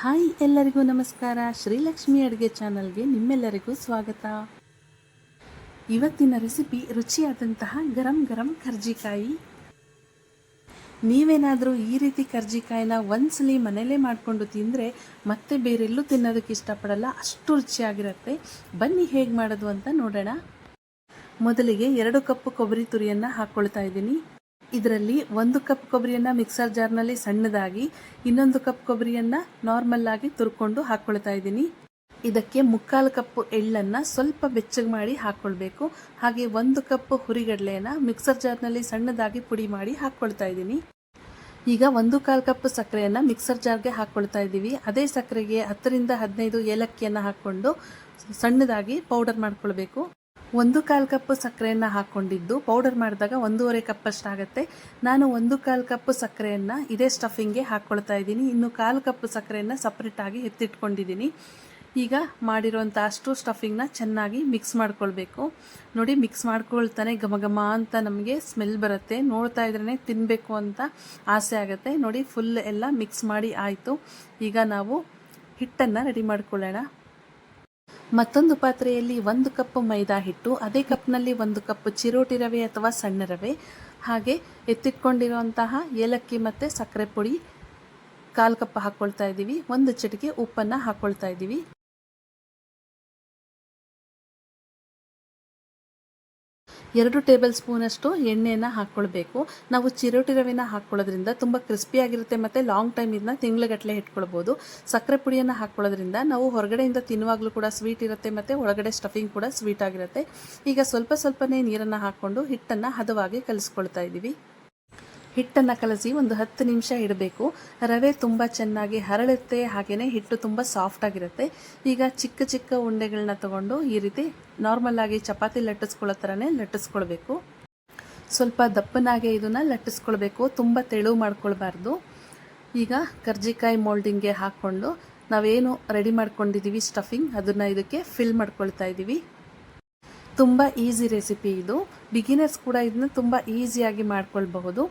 Hi ಎಲ್ಲರಿಗೂ ನಮಸ್ಕಾರ. ಶ್ರೀಲಕ್ಷ್ಮಿ ಅಡುಗೆ ಚಾನಲ್ಗೆ ನಿಮ್ಮೆಲ್ಲರಿಗೂ ಸ್ವಾಗತ. ಇವತ್ತಿನ ರೆಸಿಪಿ ರುಚಿಯಾದಂತಹ ಗರಂ ಗರಂ ಕರ್ಜಿಕಾಯಿ. ನೀವೇನಾದರೂ ಈ ರೀತಿ ಕರ್ಜಿಕಾಯಿನ ಒಂದ್ಸಲಿ ಮನೇಲೇ ಮಾಡಿಕೊಂಡು ತಿಂದರೆ ಮತ್ತೆ ಬೇರೆಲ್ಲೂ ತಿನ್ನೋದಕ್ಕೆ ಇಷ್ಟಪಡಲ್ಲ, ಅಷ್ಟು ರುಚಿಯಾಗಿರುತ್ತೆ. ಬನ್ನಿ ಹೇಗೆ ಮಾಡೋದು ಅಂತ ನೋಡೋಣ. ಮೊದಲಿಗೆ ಎರಡು ಕಪ್ ಕೊಬ್ಬರಿ ತುರಿಯನ್ನು ಹಾಕ್ಕೊಳ್ತಾ ಇದ್ದೀನಿ. ಇದರಲ್ಲಿ ಒಂದು ಕಪ್ ಕೊಬ್ಬರಿಯನ್ನು ಮಿಕ್ಸರ್ ಜಾರ್ನಲ್ಲಿ ಸಣ್ಣದಾಗಿ, ಇನ್ನೊಂದು ಕಪ್ ಕೊಬ್ಬರಿಯನ್ನು ನಾರ್ಮಲ್ ಆಗಿ ತುರ್ಕೊಂಡು ಹಾಕ್ಕೊಳ್ತಾ ಇದ್ದೀನಿ. ಇದಕ್ಕೆ ಮುಕ್ಕಾಲು ಕಪ್ ಎಳ್ಳನ್ನು ಸ್ವಲ್ಪ ಬೆಚ್ಚಗೆ ಮಾಡಿ ಹಾಕ್ಕೊಳ್ಬೇಕು ಹಾಗೆ ಒಂದು ಕಪ್ ಹುರಿಗಡಲೆಯನ್ನು ಮಿಕ್ಸರ್ ಜಾರ್ನಲ್ಲಿ ಸಣ್ಣದಾಗಿ ಪುಡಿ ಮಾಡಿ ಹಾಕ್ಕೊಳ್ತಾ ಇದ್ದೀನಿ. ಈಗ ಒಂದು ಕಾಲು ಕಪ್ ಸಕ್ಕರೆಯನ್ನು ಮಿಕ್ಸರ್ ಜಾರ್ಗೆ ಹಾಕ್ಕೊಳ್ತಾ ಇದ್ದೀವಿ. ಅದೇ ಸಕ್ಕರೆಗೆ ಹತ್ತರಿಂದ ಹದಿನೈದು ಏಲಕ್ಕಿಯನ್ನು ಹಾಕ್ಕೊಂಡು ಸಣ್ಣದಾಗಿ ಪೌಡರ್ ಮಾಡ್ಕೊಳ್ಬೇಕು. ಒಂದು ಕಾಲು ಕಪ್ ಸಕ್ಕರೆಯನ್ನು ಹಾಕ್ಕೊಂಡಿದ್ದು ಪೌಡರ್ ಮಾಡಿದಾಗ ಒಂದೂವರೆ ಕಪ್ಪಷ್ಟಾಗತ್ತೆ. ನಾನು ಒಂದು ಕಾಲು ಕಪ್ ಸಕ್ಕರೆಯನ್ನು ಇದೇ ಸ್ಟಫಿಂಗ್ಗೆ ಹಾಕ್ಕೊಳ್ತಾ ಇದ್ದೀನಿ. ಇನ್ನು ಕಾಲು ಕಪ್ ಸಕ್ಕರೆಯನ್ನು ಸಪ್ರೇಟಾಗಿ ಎತ್ತಿಟ್ಕೊಂಡಿದ್ದೀನಿ. ಈಗ ಮಾಡಿರುವಂಥ ಅಷ್ಟು ಸ್ಟಫಿಂಗ್ನ ಚೆನ್ನಾಗಿ ಮಿಕ್ಸ್ ಮಾಡ್ಕೊಳ್ಬೇಕು. ನೋಡಿ ಮಿಕ್ಸ್ ಮಾಡ್ಕೊಳ್ತಾನೆ ಘಮ ಘಮ ಅಂತ ನಮಗೆ ಸ್ಮೆಲ್ ಬರುತ್ತೆ. ನೋಡ್ತಾ ಇದ್ರೇ ತಿನ್ನಬೇಕು ಅಂತ ಆಸೆ ಆಗುತ್ತೆ. ನೋಡಿ ಫುಲ್ ಎಲ್ಲ ಮಿಕ್ಸ್ ಮಾಡಿ ಆಯಿತು. ಈಗ ನಾವು ಹಿಟ್ಟನ್ನು ರೆಡಿ ಮಾಡ್ಕೊಳ್ಳೋಣ. ಮತ್ತೊಂದು ಪಾತ್ರೆಯಲ್ಲಿ ಒಂದು ಕಪ್ ಮೈದಾ ಹಿಟ್ಟು, ಅದೇ ಕಪ್ನಲ್ಲಿ ಒಂದು ಕಪ್ ಚಿರೋಟಿ ರವೆ ಅಥವಾ ಸಣ್ಣ ರವೆ, ಹಾಗೆ ಎತ್ತಿಟ್ಕೊಂಡಿರುವಂತಹ ಏಲಕ್ಕಿ ಮತ್ತು ಸಕ್ಕರೆ ಪುಡಿ. ಕಾಲು ಕಪ್ ಹಾಕ್ಕೊಳ್ತಾ ಇದ್ದೀವಿ. ಒಂದು ಚಿಟಿಕೆ ಉಪ್ಪನ್ನು ಹಾಕ್ಕೊಳ್ತಾ ಇದ್ದೀವಿ. ಎರಡು ಟೇಬಲ್ ಸ್ಪೂನಷ್ಟು ಎಣ್ಣೆಯನ್ನು ಹಾಕ್ಕೊಳ್ಬೇಕು ನಾವು ಚಿರೋಟಿ ರವೆನ ಹಾಕ್ಕೊಳ್ಳೋದ್ರಿಂದ ತುಂಬ ಕ್ರಿಸ್ಪಿಯಾಗಿರುತ್ತೆ ಮತ್ತು ಲಾಂಗ್ ಟೈಮ್ ಇದನ್ನ ತಿಂಗ್ಳುಗಟ್ಟಲೆ ಇಟ್ಕೊಳ್ಬೋದು. ಸಕ್ಕರೆ ಪುಡಿಯನ್ನು ಹಾಕ್ಕೊಳ್ಳೋದ್ರಿಂದ ನಾವು ಹೊರಗಡೆಯಿಂದ ತಿನ್ನುವಾಗಲೂ ಕೂಡ ಸ್ವೀಟ್ ಇರುತ್ತೆ ಮತ್ತು ಒಳಗಡೆ ಸ್ಟಫಿಂಗ್ ಕೂಡ ಸ್ವೀಟ್ ಆಗಿರುತ್ತೆ. ಈಗ ಸ್ವಲ್ಪ ಸ್ವಲ್ಪನೇ ನೀರನ್ನು ಹಾಕ್ಕೊಂಡು ಹಿಟ್ಟನ್ನು ಹದವಾಗಿ ಕಲಿಸ್ಕೊಳ್ತಾ ಇದ್ದೀವಿ ಹಿಟ್ಟನ್ನು ಕಲಸಿ ಒಂದು ಹತ್ತು ನಿಮಿಷ ಇಡಬೇಕು. ರವೆ ತುಂಬ ಚೆನ್ನಾಗಿ ಹರಳುತ್ತೆ ಹಾಗೆಯೇ ಹಿಟ್ಟು ತುಂಬ ಸಾಫ್ಟ್ ಆಗಿರುತ್ತೆ. ಈಗ ಚಿಕ್ಕ ಚಿಕ್ಕ ಉಂಡೆಗಳನ್ನ ತಗೊಂಡು ಈ ರೀತಿ ನಾರ್ಮಲ್ ಆಗಿ ಚಪಾತಿ ಲಟ್ಟಿಸ್ಕೊಳ್ಳೋ ಥರನೇ ಲಟ್ಟಿಸ್ಕೊಳ್ಬೇಕು. ಸ್ವಲ್ಪ ದಪ್ಪನಾಗೆ ಇದನ್ನು ಲಟ್ಟಿಸ್ಕೊಳ್ಬೇಕು, ತುಂಬ ತೆಳು ಮಾಡ್ಕೊಳ್ಬಾರ್ದು. ಈಗ ಕರ್ಜಿಕಾಯಿ ಮೋಲ್ಡಿಂಗ್ಗೆ ಹಾಕ್ಕೊಂಡು ನಾವೇನು ರೆಡಿ ಮಾಡ್ಕೊಂಡಿದ್ದೀವಿ ಸ್ಟಫಿಂಗ್ ಅದನ್ನು ಇದಕ್ಕೆ ಫಿಲ್ ಮಾಡ್ಕೊಳ್ತಾ ಇದ್ದೀವಿ ತುಂಬ ಈಸಿ ರೆಸಿಪಿ ಇದು. ಬಿಗಿನರ್ಸ್ ಕೂಡ ಇದನ್ನ ತುಂಬ ಈಸಿಯಾಗಿ ಮಾಡ್ಕೊಳ್ಬಹುದು.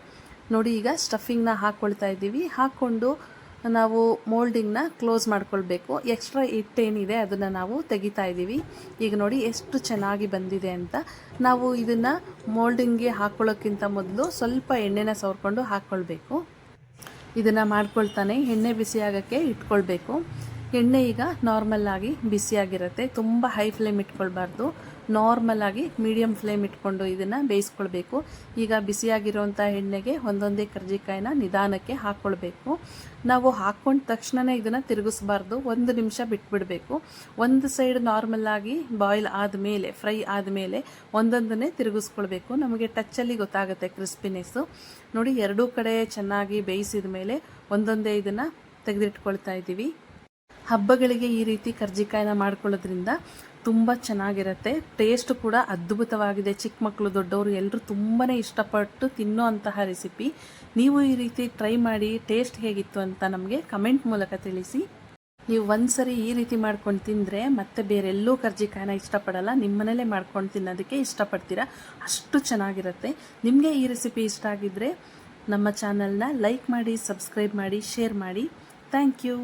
ನೋಡಿ ಈಗ ಸ್ಟಫಿಂಗ್ನ ಹಾಕ್ಕೊಳ್ತಾ ಇದ್ದೀವಿ. ಹಾಕ್ಕೊಂಡು ನಾವು ಮೋಲ್ಡಿಂಗ್ನ ಕ್ಲೋಸ್ ಮಾಡ್ಕೊಳ್ಬೇಕು. ಎಕ್ಸ್ಟ್ರಾ ಹಿಟ್ಟೇನಿದೆ ಅದನ್ನು ನಾವು ತೆಗಿತಾ ಇದ್ದೀವಿ. ಈಗ ನೋಡಿ ಎಷ್ಟು ಚೆನ್ನಾಗಿ ಬಂದಿದೆ ಅಂತ. ನಾವು ಇದನ್ನು ಮೋಲ್ಡಿಂಗ್ಗೆ ಹಾಕ್ಕೊಳ್ಳೋಕ್ಕಿಂತ ಮೊದಲು ಸ್ವಲ್ಪ ಎಣ್ಣೆನ ಸವರ್ಕೊಂಡು ಹಾಕ್ಕೊಳ್ಬೇಕು ಇದನ್ನು ಮಾಡ್ಕೊಳ್ತಾನೆ. ಎಣ್ಣೆ ಬಿಸಿಯಾಗೋಕ್ಕೆ ಇಟ್ಕೊಳ್ಬೇಕು. ಎಣ್ಣೆ ಈಗ ನಾರ್ಮಲ್ ಆಗಿ ಬಿಸಿಯಾಗಿರುತ್ತೆ ತುಂಬ ಹೈ ಫ್ಲೇಮ್ ಇಟ್ಕೊಳ್ಬಾರ್ದು. ನಾರ್ಮಲ್ ಆಗಿ ಮೀಡಿಯಮ್ ಫ್ಲೇಮ್ ಇಟ್ಕೊಂಡು ಇದನ್ನು ಬೇಯಿಸ್ಕೊಳ್ಬೇಕು. ಈಗ ಬಿಸಿಯಾಗಿರುವಂಥ ಎಣ್ಣೆಗೆ ಒಂದೊಂದೇ ಕರ್ಜಿಕಾಯಿನ ನಿಧಾನಕ್ಕೆ ಹಾಕ್ಕೊಳ್ಬೇಕು ನಾವು ಹಾಕ್ಕೊಂಡ ತಕ್ಷಣವೇ ಇದನ್ನು ತಿರುಗಿಸ್ಬಾರ್ದು. ಒಂದು ನಿಮಿಷ ಬಿಟ್ಬಿಡಬೇಕು. ಒಂದು ಸೈಡ್ ನಾರ್ಮಲ್ ಆಗಿ ಬಾಯ್ಲ್ ಆದಮೇಲೆ ಫ್ರೈ ಆದಮೇಲೆ ಒಂದೊಂದನ್ನೇ ತಿರುಗಿಸ್ಕೊಳ್ಬೇಕು. ನಮಗೆ ಟಚ್ಚಲ್ಲಿ ಗೊತ್ತಾಗುತ್ತೆ ಕ್ರಿಸ್ಪಿನೆಸ್ಸು ನೋಡಿ, ಎರಡೂ ಕಡೆ ಚೆನ್ನಾಗಿ ಬೇಯಿಸಿದ ಮೇಲೆ ಒಂದೊಂದೇ ಇದನ್ನು ತೆಗೆದಿಟ್ಕೊಳ್ತಾ ಇದ್ದೀವಿ. ಹಬ್ಬಗಳಿಗೆ ಈ ರೀತಿ ಕರ್ಜಿಕಾಯಿನ ಮಾಡ್ಕೊಳ್ಳೋದ್ರಿಂದ ತುಂಬ ಚೆನ್ನಾಗಿರುತ್ತೆ. ಟೇಸ್ಟ್ ಕೂಡ ಅದ್ಭುತವಾಗಿದೆ. ಚಿಕ್ಕ ಮಕ್ಕಳು, ದೊಡ್ಡವರು ಎಲ್ಲರೂ ತುಂಬಾ ಇಷ್ಟಪಟ್ಟು ತಿನ್ನೋ ಅಂತಹ ರೆಸಿಪಿ ನೀವು ಈ ರೀತಿ ಟ್ರೈ ಮಾಡಿ ಟೇಸ್ಟ್ ಹೇಗಿತ್ತು ಅಂತ ನಮಗೆ ಕಮೆಂಟ್ ಮೂಲಕ ತಿಳಿಸಿ. ನೀವು ಒಂದ್ಸರಿ ಈ ರೀತಿ ಮಾಡ್ಕೊಂಡು ತಿಂದರೆ ಮತ್ತೆ ಬೇರೆಲ್ಲೂ ಕರ್ಜಿಕಾಯಿನ ಇಷ್ಟಪಡಲ್ಲ. ನಿಮ್ಮ ಮನೇಲೇ ಮಾಡ್ಕೊಂಡು ತಿನ್ನೋದಕ್ಕೆ ಇಷ್ಟಪಡ್ತೀರಾ? ಅಷ್ಟು ಚೆನ್ನಾಗಿರುತ್ತೆ. ನಿಮಗೆ ಈ ರೆಸಿಪಿ ಇಷ್ಟ ಆಗಿದ್ದರೆ ನಮ್ಮ ಚಾನಲ್ನ ಲೈಕ್ ಮಾಡಿ ಸಬ್ಸ್ಕ್ರೈಬ್ ಮಾಡಿ ಶೇರ್ ಮಾಡಿ. Thank you